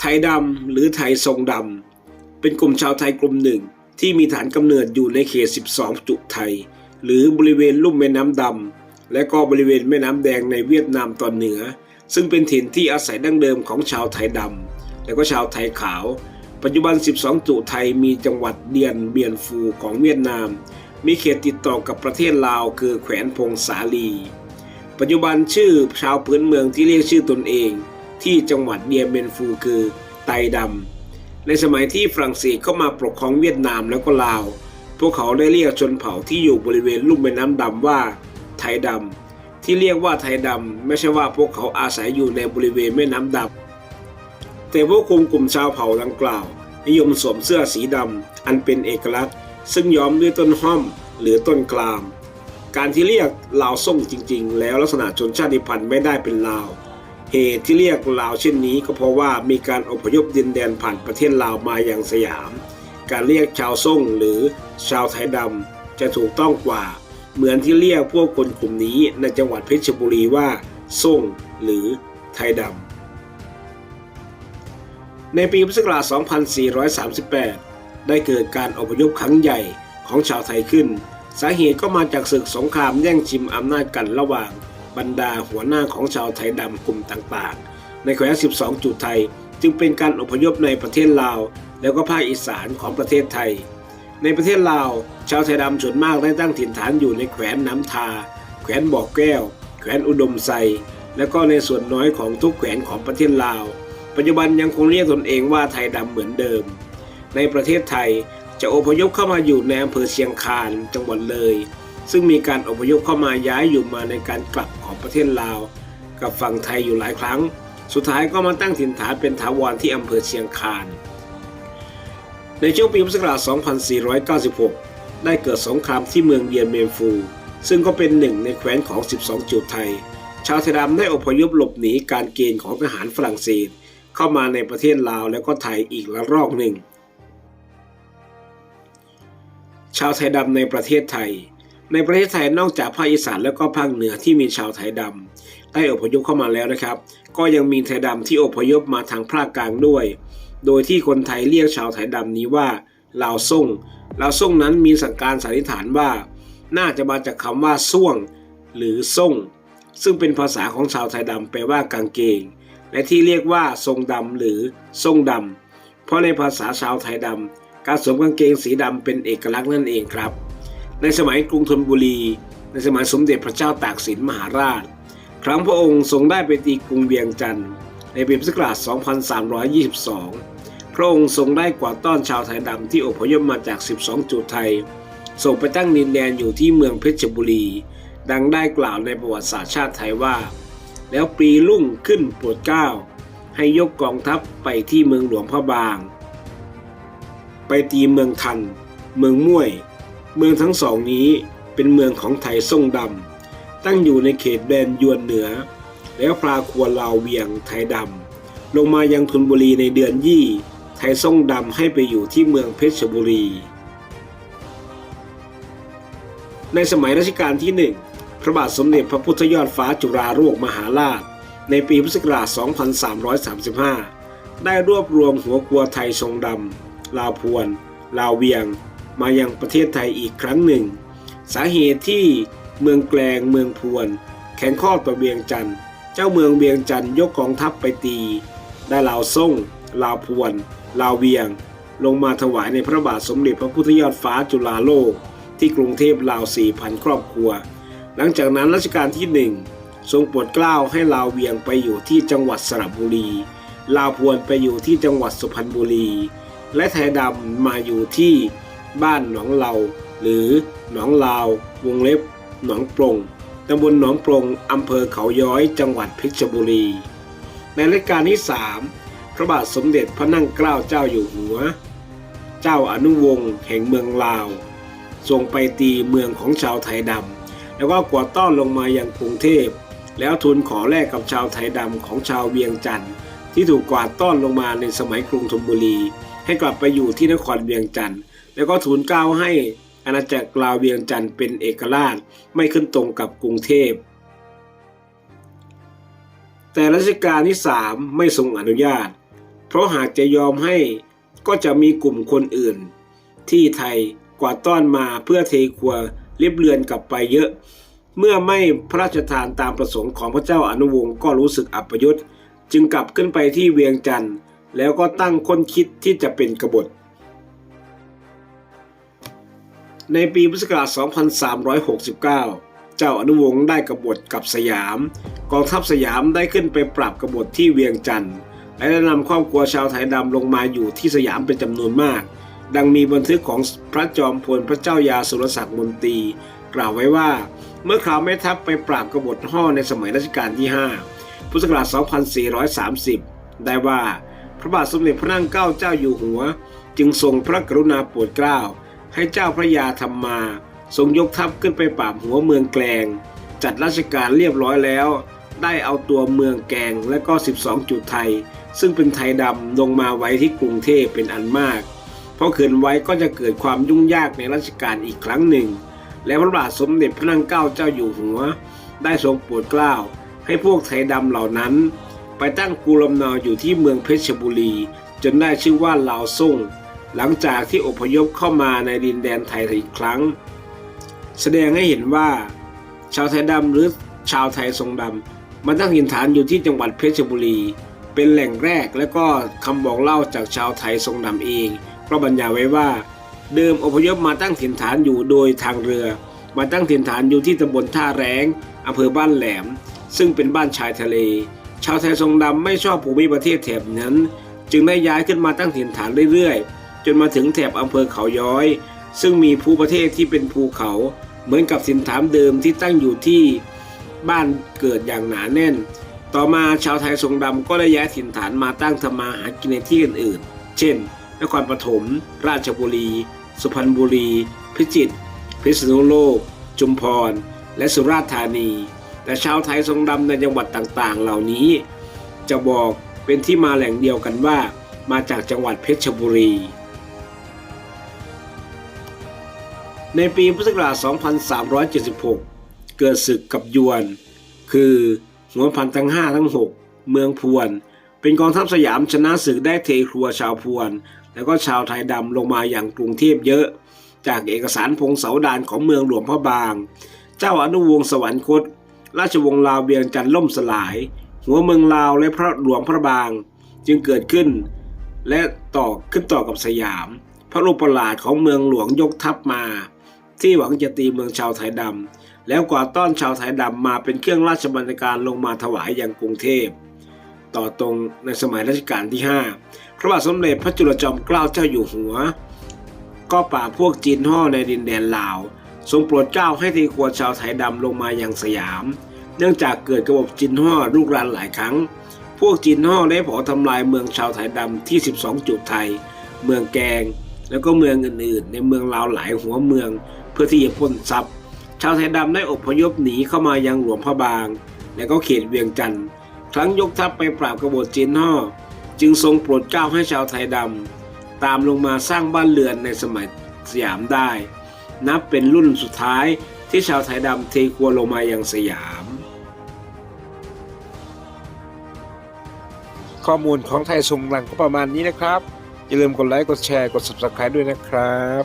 ไทยดำหรือไทยทรงดำ เป็นกลุ่มชาวไทยกลุ่มหนึ่ง ที่มีฐานกำเนิดอยู่ในเขต 12 จุไทย หรือบริเวณลุ่มแม่น้ำดำ และก็บริเวณแม่น้ำแดงในเวียดนามตอนเหนือ ซึ่งเป็นถิ่นที่อาศัยดั้งเดิมของชาวไทยดำ และก็ชาวไทยขาว ปัจจุบัน 12 จุไทยมีจังหวัดเดียนเบียนฟูของเวียดนาม มีเขตติดต่อกับประเทศลาวคือแขวนพงสาลี ปัจจุบันชื่อชาวพื้นเมืองที่เรียกชื่อตนเอง ที่จังหวัดเดียเบนฟูคือไตดำ ในสมัยที่ฝรั่งเศสเข้ามาปกครองเวียดนามแล้วก็ลาว พวกเขาได้เรียกชนเผ่าที่อยู่บริเวณลุ่มแม่น้ำดำว่าไทยดำ ที่เรียกว่าไทยดำ ไม่ใช่ว่าพวกเขาอาศัยอยู่ในบริเวณแม่น้ำดำ แต่พวกคุมกลุ่มชาวเผ่าดังกล่าว นิยมสวมเสื้อสีดำอันเป็นเอกลักษณ์ ซึ่งย้อมด้วยต้นห้อมหรือต้นกลาม การที่เรียกลาวส่งจริง ๆ แล้วลักษณะชนชาติพันธุ์ไม่ได้เป็นลาว เหตุที่เรียกลาวเช่นนี้ก็เพราะว่ามีการอพยพดินแดนผ่านประเทศลาวมาอย่างสยาม การเรียกชาวส่งหรือชาวไทยดำจะถูกต้องกว่า เหมือนที่เรียกพวกคนกลุ่มนี้ในจังหวัดเพชรบุรีว่าส่งหรือไทยดำ ในปีพุทธศักราช 2438 ได้เกิดการอพยพครั้งใหญ่ของชาวไทยขึ้น สาเหตุก็มาจากศึกสงครามแย่งชิงอำนาจกันระหว่าง บรรดาหัวหน้าของชาวไทยดำกลุ่มต่างๆ ในแคว้น12 จุดไทย จึงเป็นการอพยพในประเทศลาว แล้วก็ภาคอีสานของประเทศไทย ในประเทศลาว ชาวไทยดำส่วนมากได้ตั้งถิ่นฐานอยู่ในแขวนน้ำทา แขวนบ่อแก้ว แขวนอุดมไซและก็ในส่วนน้อยของทุกแขวนของประเทศลาว ปัจจุบันยังคงเรียกตนเองว่าไทยดำเหมือนเดิม ในประเทศไทยจะอพยพเข้ามาอยู่ในอำเภอเชียงคานจังหวัดเลย ซึ่งมีการอพยพเข้ามาย้ายอยู่มาในการกลับของประเทศลาว กับฝั่งไทยอยู่หลายครั้ง สุดท้ายก็มาตั้งถิ่นฐานเป็นถาวรที่อำเภอเชียงคาน ในช่วงปีพุทธศักราช 2496 ได้เกิดสงครามที่เมืองเดียนเมนฟู ซึ่งก็เป็นหนึ่งในแคว้นของ 12 จุดไทย ชาวไทยดำได้อพยพหลบหนีการเกณฑ์ของทหารฝรั่งเศส เข้ามาในประเทศลาวและก็ไทยอีกละรอกหนึ่ง ชาวไทยดำในประเทศไทย ในประเทศไทยนอกจากภาคอีสานและก็ภาคเหนือที่มีชาวไทยดำได้อพยพเข้ามาแล้วนะครับ ก็ยังมีไทยดำที่อพยพมาทางภาคกลางด้วย โดยที่คนไทยเรียกชาวไทยดำนี้ว่าลาวส่งลาวส่งนั้นมีสังการสันนิษฐานว่า น่าจะมาจากคำว่าส่วง หรือส่ง ซึ่งเป็นภาษาของชาวไทยดำแปลว่ากางเกง และที่เรียกว่าทรงดำหรือทรงดำเพราะในภาษาชาวไทยดำการสวมกางเกงสีดำเป็นเอกลักษณ์นั่นเองครับ ในสมัยกรุงธนบุรี ในสมัยสมเด็จพระเจ้าตากสินมหาราช ครั้งพระองค์ทรงได้ไปตีกรุงเวียงจันทร์ในปีพุทธศักราช 2322 พระองค์ทรงได้กวาดต้อนชาวไทยดำที่อพยพมาจาก 12 จุดไทย ส่งไปตั้งดินแดนอยู่ที่เมืองเพชรบุรี ดังได้กล่าวในประวัติศาสตร์ชาติไทยว่า แล้วปีรุ่งขึ้นโปรดเกล้า ให้ยกกองทัพไปที่เมืองหลวงพระบาง ไปตีเมืองทัน เมืองม่วย เมืองทั้งสองนี้เป็นเมืองของไทยส่งดำ ตั้งอยู่ในเขตแดนยวนเหนือ แล้วพลาครัวลาวเวียงไทยดำ ลงมายังธนบุรีในเดือนยี่ ไทยส่งดำให้ไปอยู่ที่เมืองเพชรบุรี ในสมัยรัชกาลที่หนึ่งพระบาทสมเด็จพระพุทธยอดฟ้าจุฬาโลกมหาราช ในปีพุทธศักราช 2335 ได้รวบรวมหัวครัวไทยทรงดำ ลาวพวน ลาวเวียง มายังประเทศไทยอีกครั้งหนึ่ง สาเหตุที่เมืองแกลงเมืองพวน แข่งข้อต่อเวียงจันทร์เจ้าเมืองเวียงจันทร์ยกกองทัพไปตีได้ลาวส่งลาวพวนลาวเวียง ลงมาถวายในพระบาทสมเด็จพระพุทธยอดฟ้าจุฬาโลก ที่กรุงเทพลาวสี่พันครอบครัว หลังจากนั้นรัชกาลที่หนึ่งทรงโปรดเกล้าให้ลาวเวียงไปอยู่ที่จังหวัดสระบุรี ลาวพวนไปอยู่ที่จังหวัดสุพรรณบุรี และไทยดำมาอยู่ที่ บ้านหนองเหลาหรือหนองลาว วงเล็บ หนองปรงตำบลหนองปรงอำเภอเขาย้อยจังหวัดเพชรบุรี ในรายการที่สามพระบาทสมเด็จพระนั่งเกล้าเจ้าอยู่หัว เจ้าอนุวงศ์แห่งเมืองลาว ทรงไปตีเมืองของชาวไทยดำแล้วก็กวาดต้อนลงมายังกรุงเทพ แล้วทูลขอแลกกับชาวไทยดำของชาวเวียงจันทร์ที่ถูกกวาดต้อนลงมาในสมัยกรุงธนบุรี ให้กลับไปอยู่ที่นครเวียงจันทร์ แล้วก็ทูลเกล้าให้อาณาจักรลาวเวียงจันทร์เป็นเอกราชไม่ขึ้นตรงกับกรุงเทพ แต่รัชกาลที่สามไม่ทรงอนุญาต เพราะหากจะยอมให้ก็จะมีกลุ่มคนอื่น ที่ไทยกวาดต้อนมาเพื่อเทครัวเรียบเรือนกลับไปเยอะ เมื่อไม่พระราชทานตามประสงค์ของพระเจ้าอนุวงศ์ก็รู้สึกอัปยศจึงกลับขึ้นไปที่เวียงจันทร์แล้วก็ตั้งค้นคิดที่จะเป็นกบฏ ในปีพุทธศักราช 2369 เจ้าอนุวงศ์ได้กบฏกับสยาม กองทัพสยามได้ขึ้นไปปราบกบฏที่เวียงจันทร์และได้นำครอบครัวชาวไทยดำลงมาอยู่ที่สยามเป็นจำนวนมาก ดังมีบันทึกของพระจอมพลพระเจ้ายาสุรศักดิ์มนตรี กล่าวไว้ว่า เมื่อข่าวแม่ทัพไปปราบกบฏห่อในสมัยรัชกาลที่ 5 พุทธศักราช 2430 ได้ว่าพระบาทสมเด็จพระนั่งเกล้าเจ้าอยู่หัว จึงทรงพระกรุณาโปรดเกล้า ให้เจ้าพระยาธรรมาทรงยกทัพขึ้นไปปราบหัวเมืองแกลง จัดราชการเรียบร้อยแล้ว ได้เอาตัวเมืองแกงและก็ 12 จุดไทย ซึ่งเป็นไทยดำลงมาไว้ที่กรุงเทพเป็นอันมาก เพราะเขินไว้ก็จะเกิดความยุ่งยากในราชการอีกครั้งหนึ่ง และพระบาทสมเด็จพระนั่งเกล้าเจ้าอยู่หัว ได้ทรงโปรดเกล้า ให้พวกไทยดำเหล่านั้น ไปตั้งกูลำเนาอยู่ที่เมืองเพชรบุรี จนได้ชื่อว่าลาวซ่ง หลังจากที่อพยพเข้ามาในดินแดนไทยอีกครั้ง แสดงให้เห็นว่า ชาวไทยดำหรือชาวไทยทรงดำมาตั้งถิ่นฐานอยู่ที่จังหวัดเพชรบุรี เป็นแหล่งแรกและก็คำบอกเล่าจากชาวไทยทรงดำเองก็บรรยายไว้ว่า เดิมอพยพมาตั้งถิ่นฐานอยู่โดยทางเรือ มาตั้งถิ่นฐานอยู่ที่ตำบลท่าแรงอำเภอบ้านแหลม ซึ่งเป็นบ้านชายทะเล ชาวไทยทรงดำไม่ชอบภูมิประเทศแถบนั้น จึงได้ย้ายขึ้นมาตั้งถิ่นฐานเรื่อยๆ จนมาถึงแถบอำเภอเขาย้อย ซึ่งมีภูประเทศที่เป็นภูเขา เหมือนกับถิ่นฐานเดิมที่ตั้งอยู่ที่บ้านเกิดอย่างหนาแน่น ต่อมาชาวไทยทรงดำก็ได้ย้ายถิ่นฐานมาตั้งทำมาหากินในที่อื่นๆ เช่น นครปฐม ราชบุรี สุพรรณบุรี พิจิตร พิษณุโลก จุมพร และสุราษฎร์ธานี แต่ชาวไทยทรงดำในจังหวัดต่างๆ เหล่านี้ จะบอกเป็นที่มาแหล่งเดียวกันว่า มาจากจังหวัดเพชรบุรี ในปีพุทธศักราช 2376 เกิดศึกกับยวน คือหัวพันทั้ง 5 ทั้ง 6 เมืองพวน เป็นกองทัพสยามชนะศึกได้เทครัวชาวพวน แล้วก็ชาวไทยดำลงมาอย่างกรุงเทพเยอะ จากเอกสารพงศาดารของเมืองหลวงพระบาง เจ้าอนุวงศ์สวรรคต ราชวงศ์ลาวเวียงจันทร์ล่มสลาย หัวเมืองลาวและพระหลวงพระบางจึงเกิดขึ้น และต่อขึ้นต่อกับสยาม พระรูปประหลาดของเมืองหลวงยกทัพมา ที่หวังจะตีเมืองชาวไทยดำแล้วกว่าต้อนชาวไทยดำมาเป็นเครื่องราชบรรณาการลงมาถวายอย่างกรุงเทพ ต่อตรงในสมัยรัชกาลที่ 5 พระบาทสมเด็จพระจุลจอมเกล้าเจ้าอยู่หัว ก็ป่าบพวกจีนห่อในดินแดนลาว ทรงโปรดเกล้าให้ทีครัวชาวไทยดำลงมายังสยาม เนื่องจากเกิดกบฏจีนห่อลูกรานหลายครั้ง พวกจีนห่อได้เผาทำลายเมืองชาวไทยดำที่ 12 จุดไทย เมืองแกง แล้วก็เมืองอื่นๆ ในเมืองลาวหลายหัวเมือง เพื่อที่จะปล้นทรัพย์ ชาวไทยดำได้อพยพหนีเข้ามายังหลวงพระบาง และก็เขตเวียงจันทร์ครั้งยกทัพไปปราบกบฏจีนห่อจึงทรงโปรดเกล้าให้ชาวไทยดำตามลงมาสร้างบ้านเรือนในสมัยสยามได้ นับเป็นรุ่นสุดท้ายที่ชาวไทยดำเทครัวลงมายังสยาม ข้อมูลของไทยทรงหลังก็ประมาณนี้นะครับ อย่าลืมกดไลค์กดแชร์กด subscribe ด้วยนะครับ